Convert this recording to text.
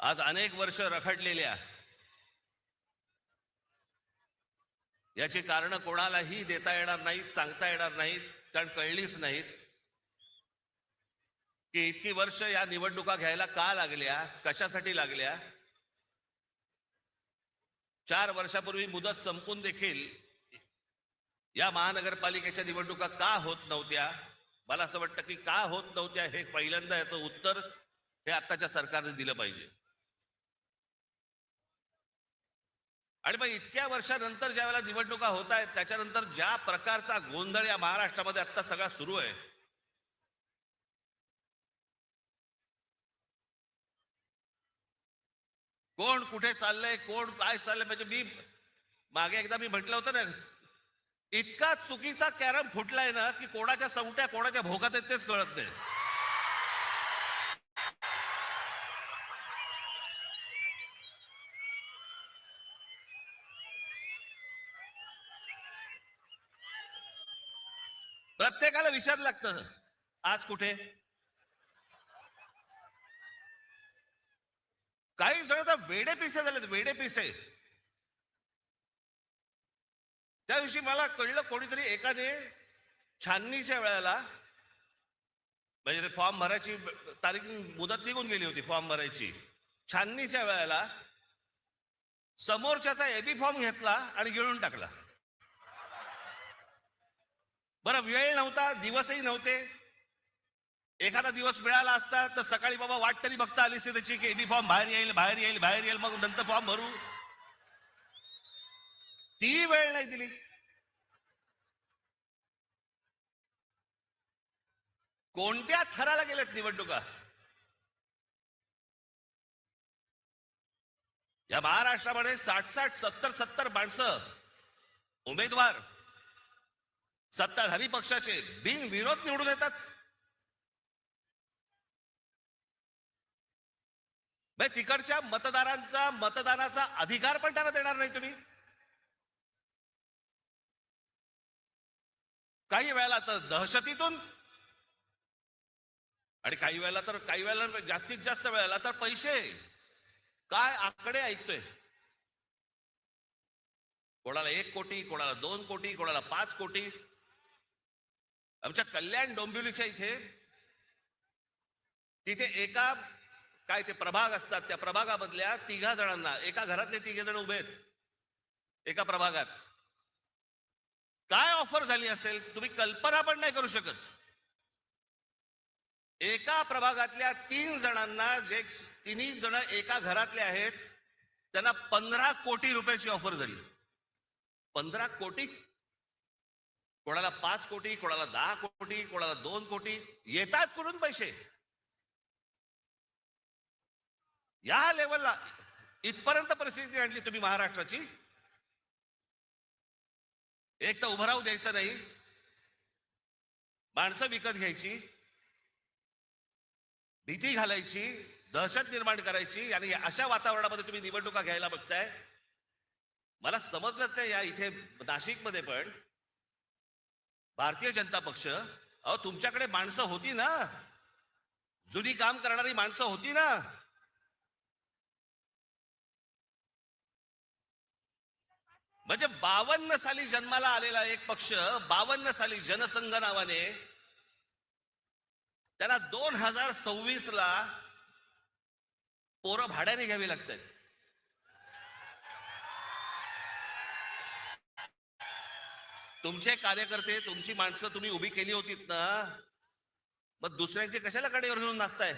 आज अनेक वर्ष रखडलेल्या याची कारण कोणालाही देता येणार नाहीत सांगता येणार नाहीत कारण कळलीच नाहीत की इतकी वर्ष या निवडणुका घ्यायला का लागल्या कशासाठी लागल्या? चार वर्षापूर्वी मुदत संपून देखील या महानगरपालिकेच्या निवडणुका का होत नव्हत्या? मला असं वाटतं की का होत नव्हत्या हे पहिल्यांदा याचं उत्तर हे आत्ताच्या सरकारने दिलं पाहिजे. आणि मग इतक्या वर्षानंतर ज्या वेळेला निवडणुका होत आहेत त्याच्यानंतर ज्या प्रकारचा गोंधळ या महाराष्ट्रामध्ये आता सगळा सुरू आहे. कोण कुठे चाललंय कोण काय चाललंय म्हणजे मी मागे एकदा मी म्हटलं होतं ना इतका चुकीचा कॅरम फुटलाय ना की कोणाच्या सवट्या कोणाच्या भोगात आहेत तेच कळत नाही. प्रत्येकाला विचार लागतं. आज कुठे? काही जण तर वेडे पिसे झालेत वेडे पिसे. त्या दिवशी मला कळलं कोणीतरी एकाने छाननीच्या वेळेला म्हणजे ते फॉर्म भरायची तारीख मुदत निघून गेली होती फॉर्म भरायची. छाननीच्या वेळेला समोरच्याचा एबी फॉर्म घेतला आणि गिळून टाकला. बरं वेळ नव्हता दिवसही नव्हते. एखादा दिवस मिळाला असता तर सकाळी बाबा वाट तरी बघता आली असते त्याची की एबी फॉर्म बाहेर येईल बाहेर येईल बाहेर येईल मग नंतर फॉर्म भरू. ती वेळ नाही दिली. कोणत्या थराला गेल्यात निवडणुका? या महाराष्ट्रामध्ये साठ साठ सत्तर सत्तर माणसं उमेदवार सत्ताधारी पक्षाचे बिनविरोध निवडून येतात. तिकडच्या मतदारांचा मतदानाचा अधिकार पण त्यांना देणार नाही तुम्ही. काही वेळेला तर दहशतीतून आणि काही वेळेला तर काही वेळेला जास्तीत जास्त वेळेला तर पैसे. काय आकडे ऐकतोय? कोणाला एक कोटी कोणाला दोन कोटी कोणाला पाच कोटी. आमच्या कल्याण डोंबिवलीच्या इथे तिथे एका काय ते प्रभाग असतात त्या प्रभागामधल्या तिघा जणांना एका घरातले तिघे जण उभे आहेत एका प्रभागात. काय ऑफर झाली असेल तुम्ही कल्पना पण नाही करू शकत. एका प्रभागातल्या तीन जणांना जे तिन्ही जण एका घरातले आहेत त्यांना पंधरा कोटी रुपयाची ऑफर झाली. पंधरा कोटी कोणाला पाच कोटी कोणाला दहा कोटी कोणाला दोन कोटी येतात कुठून पैसे? या लेवलला इथपर्यंत परिस्थिती आणली तुम्ही महाराष्ट्राची. एक तर उभं राहू द्यायचं नाही. माणसं विकत घ्यायची. भीती घालायची. दहशत निर्माण करायची. आणि अशा वातावरणामध्ये तुम्ही निवडणुका घ्यायला बघताय. मला समजलंच नाही या इथे नाशिकमध्ये पण. भारतीय जनता पक्ष अहो तुमच्याकडे माणसं होती ना. जुनी काम करणारी माणसं होती ना. म्हणजे बावन्न साली जन्माला आलेला एक पक्ष बावन्न साली जनसंघ नावाने त्यांना दोन हजार सव्वीस ला पोरं भाड्याने घ्यावी लागतात. तुमचे कार्यकर्ते तुमची माणसं तुम्ही उभी केली होतीत ना मग दुसऱ्यांची कशाला कडेवर घेऊन नाचताय?